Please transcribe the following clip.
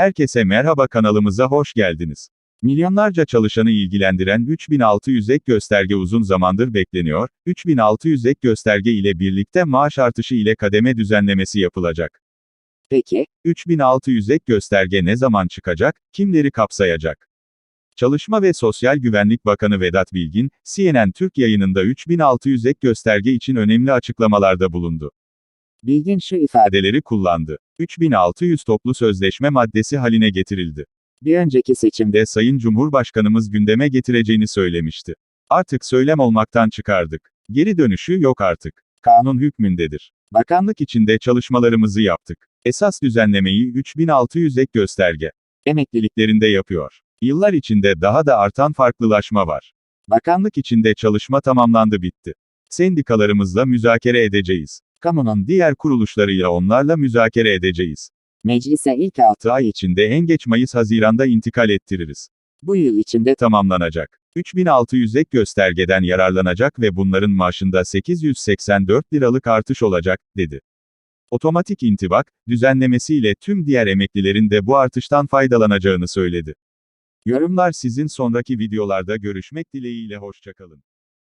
Herkese merhaba kanalımıza hoş geldiniz. Milyonlarca çalışanı ilgilendiren 3600 ek gösterge uzun zamandır bekleniyor. 3600 ek gösterge ile birlikte maaş artışı ile kademe düzenlemesi yapılacak. Peki, 3600 ek gösterge ne zaman çıkacak, kimleri kapsayacak? Çalışma ve Sosyal Güvenlik Bakanı Vedat Bilgin, CNN Türk yayınında 3600 ek gösterge için önemli açıklamalarda bulundu. bilgin şu ifade. ifadeleri kullandı. 3600 toplu sözleşme maddesi haline getirildi. Bir önceki seçimde De Sayın Cumhurbaşkanımız gündeme getireceğini söylemişti. Artık söylem olmaktan çıkardık. Geri dönüşü yok artık. Kanun hükmündedir. Bakanlık içinde çalışmalarımızı yaptık. Esas düzenlemeyi 3600 ek gösterge emekliliklerinde yapıyor. Yıllar içinde daha da artan farklılaşma var. Bakanlık içinde çalışma tamamlandı bitti. Sendikalarımızla müzakere edeceğiz. Kamunun diğer kuruluşlarıyla onlarla müzakere edeceğiz. meclise ilk 6 6 ay içinde en geç Mayıs-Haziran'da intikal ettiririz. bu yıl içinde Tamamlanacak. 3600 ek göstergeden yararlanacak ve bunların maaşında 884 liralık artış olacak, dedi. Otomatik intibak, düzenlemesiyle tüm diğer emeklilerin de bu artıştan faydalanacağını söyledi. Yorumlar sizin sonraki videolarda görüşmek dileğiyle hoşçakalın.